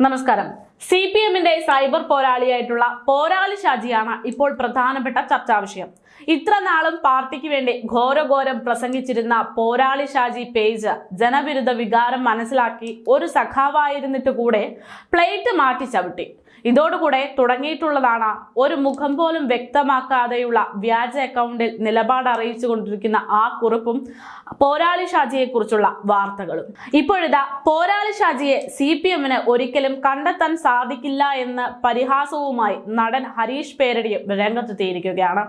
നമസ്കാരം. C P എമ്മിന്റെ cyber പോരാളിയായിട്ടുള്ള പോരാളി ഷാജിയാണ് ഇപ്പോൾ പ്രധാനപ്പെട്ട ചർച്ചാ വിഷയം. ഇത്ര നാളും പാർട്ടിക്ക് വേണ്ടി ഘോരഘോരം പ്രസംഗിച്ചിരുന്ന പോരാളി ഷാജി പേജ് ജനവിരുദ്ധ വികാരം മനസ്സിലാക്കി ഒരു സഖാവായിരുന്നിട്ട് കൂടെ പ്ലേറ്റ് മാറ്റി ചവിട്ടി. ഇതോടുകൂടെ തുടങ്ങിയിട്ടുള്ളതാണ് ഒരു മുഖം പോലും വ്യക്തമാക്കാതെയുള്ള വ്യാജ അക്കൗണ്ടിൽ നിലപാട് അറിയിച്ചു കൊണ്ടിരിക്കുന്ന ആ കുറിപ്പും പോരാളി ഷാജിയെ കുറിച്ചുള്ള വാർത്തകളും. ഇപ്പോഴിതാ പോരാളി ഷാജിയെ സി പി എമ്മിന് ഒരിക്കലും കണ്ടെത്താൻ സാധിക്കില്ല എന്ന പരിഹാസവുമായി നടൻ ഹരീഷ് പേരടിയും രംഗത്തെത്തിയിരിക്കുകയാണ്.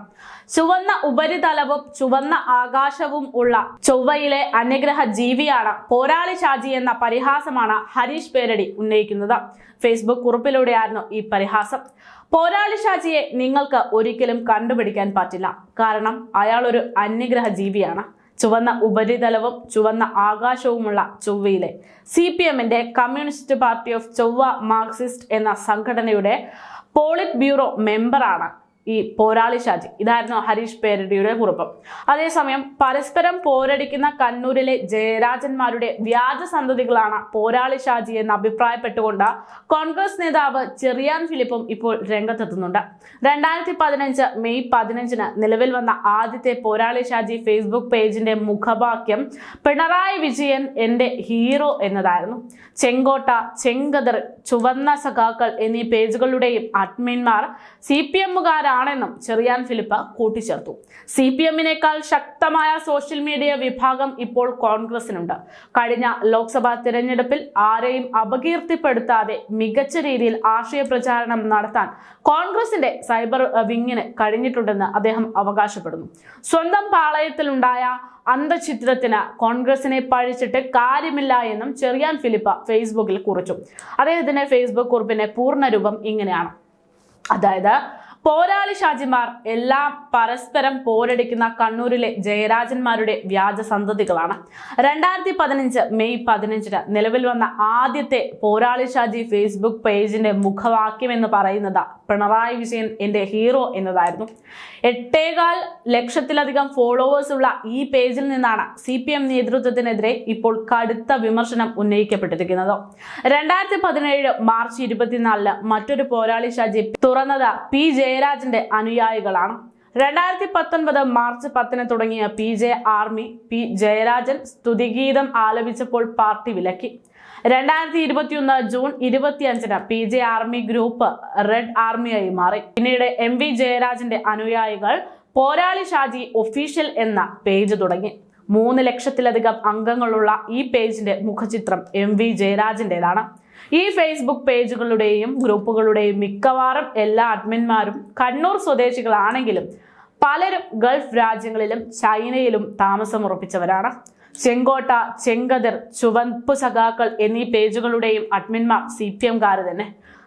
ചുവന്ന ഉപരിതലവും ചുവന്ന ആകാശവും ഉള്ള ചൊവ്വയിലെ അനുഗ്രഹ ജീവിയാണ് പോരാളി ഷാജി എന്ന പരിഹാസമാണ് ഹരീഷ് പേരടി ഉന്നയിക്കുന്നത്. ഫേസ്ബുക്ക് കുറിപ്പിലൂടെയായിരുന്നു ഈ പരിഹാസം. പോരാളി ഷാജിയെ നിങ്ങൾക്ക് ഒരിക്കലും കണ്ടുപിടിക്കാൻ പറ്റില്ല. കാരണം അയാൾ ഒരു അന്യഗ്രഹ ജീവിയാണ്. ചുവന്ന ഉപരിതലവും ചുവന്ന ആകാശവുമുള്ള ചൊവ്വയിലെ സി പി എമ്മിന്റെ കമ്മ്യൂണിസ്റ്റ് പാർട്ടി ഓഫ് ചൊവ്വ മാർക്സിസ്റ്റ് എന്ന സംഘടനയുടെ പോളിറ്റ് ബ്യൂറോ മെമ്പറാണ് ഈ പോരാളി ഷാജി. ഇതായിരുന്നു ഹരീഷ് പേരടിയുടെ കുറിപ്പം. അതേസമയം പരസ്പരം പോരടിക്കുന്ന കണ്ണൂരിലെ ജയരാജന്മാരുടെ വ്യാജ സന്തതികളാണ് പോരാളി ഷാജി എന്ന് അഭിപ്രായപ്പെട്ടുകൊണ്ട് കോൺഗ്രസ് നേതാവ് ചെറിയാൻ ഫിലിപ്പും ഇപ്പോൾ രംഗത്തെത്തുന്നുണ്ട്. രണ്ടായിരത്തി പതിനഞ്ച് മെയ് പതിനഞ്ചിന് നിലവിൽ വന്ന ആദ്യത്തെ പോരാളി ഷാജി ഫേസ്ബുക്ക് പേജിന്റെ മുഖവാക്യം പിണറായി വിജയൻ എന്റെ ഹീറോ എന്നതായിരുന്നു. ചെങ്കോട്ട ചെങ്കതിർ ചുവന്ന സഖാക്കൾ എന്നീ പേജുകളുടെയും അഡ്മിൻമാർ സി പി എമ്മുകാരാണെന്നും ചെറിയാൻ ഫിലിപ്പ കൂട്ടിച്ചേർത്തു. സി പി എമ്മിനേക്കാൾ ശക്തമായ സോഷ്യൽ മീഡിയ വിഭാഗം ഇപ്പോൾ കോൺഗ്രസിനുണ്ട്. കഴിഞ്ഞ ലോക്സഭാ തിരഞ്ഞെടുപ്പിൽ ആരെയും അപകീർത്തിപ്പെടുത്താതെ മികച്ച രീതിയിൽ ആശയ പ്രചാരണം നടത്താൻ കോൺഗ്രസിന്റെ സൈബർ വിങ്ങിന് കഴിഞ്ഞിട്ടുണ്ടെന്ന് അദ്ദേഹം അവകാശപ്പെടുന്നു. സ്വന്തം പാളയത്തിലുണ്ടായ അന്തചിത്രത്തിന് കോൺഗ്രസിനെ പഴിച്ചിട്ട് കാര്യമില്ല എന്നും ചെറിയാൻ ഫിലിപ്പ ഫേസ്ബുക്കിൽ കുറിച്ചു. അദ്ദേഹത്തിന്റെ ഫേസ്ബുക്ക് കുറിപ്പിന്റെ പൂർണരൂപം ഇങ്ങനെയാണ്. അതായത് പോരാളി ഷാജിമാർ എല്ലാം പരസ്പരം പോരടിക്കുന്ന കണ്ണൂരിലെ ജയരാജന്മാരുടെ വ്യാജ സന്തതികളാണ്. രണ്ടായിരത്തി പതിനഞ്ച് മെയ് പതിനഞ്ചിന് നിലവിൽ വന്ന ആദ്യത്തെ പോരാളി ഷാജി ഫേസ്ബുക്ക് പേജിന്റെ മുഖവാക്യം എന്ന് പറയുന്നത് പിണറായി വിജയൻ എന്റെ ഹീറോ എന്നതായിരുന്നു. എട്ടേകാൽ ലക്ഷത്തിലധികം ഫോളോവേഴ്സ് ഉള്ള ഈ പേജിൽ നിന്നാണ് സി പി എം നേതൃത്വത്തിനെതിരെ ഇപ്പോൾ കടുത്ത വിമർശനം ഉന്നയിക്കപ്പെട്ടിരിക്കുന്നത്. രണ്ടായിരത്തി പതിനേഴ് മാർച്ച് ഇരുപത്തിനാലിന് മറ്റൊരു പോരാളി ഷാജി തുറന്നത് പി ജയരാജന്റെ അനുയായികളാണ്. രണ്ടായിരത്തി പത്തൊൻപത് മാർച്ച് പത്തിന് തുടങ്ങിയ P J army P Jayarajan സ്തുതിഗീതം ആലപിച്ചപ്പോൾ പാർട്ടി വിലക്കി. രണ്ടായിരത്തി ഇരുപത്തിയൊന്ന് ജൂൺ ഇരുപത്തിയഞ്ചിന് P J army group red ആർമിയായി മാറി. പിന്നീട് എം വി ജയരാജന്റെ അനുയായികൾ പോരാളി ഷാജി ഒഫീഷ്യൽ എന്ന പേജ് തുടങ്ങി. മൂന്ന് ലക്ഷത്തിലധികം അംഗങ്ങളുള്ള ഈ പേജിന്റെ മുഖചിത്രം എം വി ജയരാജന്റേതാണ്. ഈ ഫേസ്ബുക്ക് പേജുകളുടെയും ഗ്രൂപ്പുകളുടെയും മിക്കവാറും എല്ലാ അഡ്മിന്മാരും കണ്ണൂർ സ്വദേശികളാണെങ്കിലും പലരും ഗൾഫ് രാജ്യങ്ങളിലും ചൈനയിലും താമസമുറപ്പിച്ചവരാണ് ചെങ്കോട്ട ചെങ്കതിർ ചുവപ്പ് സഖാക്കൾ എന്നീ പേജുകളുടെയും അഡ്മിന്മാർ സി പി എംകാർ തന്നെ.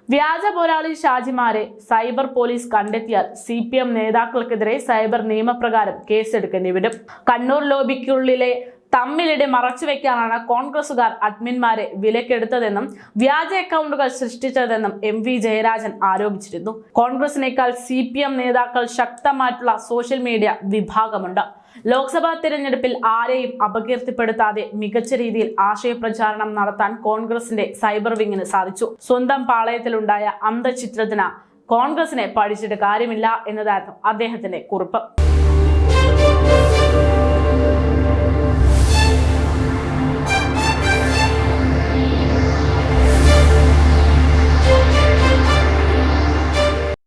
വ്യാജ പോരാളി ഷാജിമാരെ സൈബർ പോലീസ് കണ്ടെത്തിയാൽ സി പി എം നേതാക്കൾക്കെതിരെ സൈബർ നിയമപ്രകാരം കേസെടുക്കേണ്ടി വരും. കണ്ണൂർ ലോബിക്കുള്ളിലെ തമ്മിലിടെ മറച്ചു വെക്കാനാണ് കോൺഗ്രസുകാർ അഡ്മിന്മാരെ വിലക്കെടുത്തതെന്നും വ്യാജ അക്കൗണ്ടുകൾ സൃഷ്ടിച്ചതെന്നും എം വി ജയരാജൻ ആരോപിച്ചിരുന്നു. കോൺഗ്രസിനേക്കാൾ സി പി എം നേതാക്കൾ ശക്തമായിട്ടുള്ള സോഷ്യൽ മീഡിയ വിഭാഗമുണ്ട്. ലോക്സഭാ തിരഞ്ഞെടുപ്പിൽ ആരെയും അപകീർത്തിപ്പെടുത്താതെ മികച്ച രീതിയിൽ ആശയപ്രചാരണം നടത്താൻ കോൺഗ്രസിന്റെ സൈബർ വിങ്ങിന് സാധിച്ചു. സ്വന്തം പാളയത്തിലുണ്ടായ അന്തചിത്രത്തിന് കോൺഗ്രസിനെ പഠിച്ചിട്ട് കാര്യമില്ല എന്നതായിരുന്നു അദ്ദേഹത്തിന്റെ കുറിപ്പ്.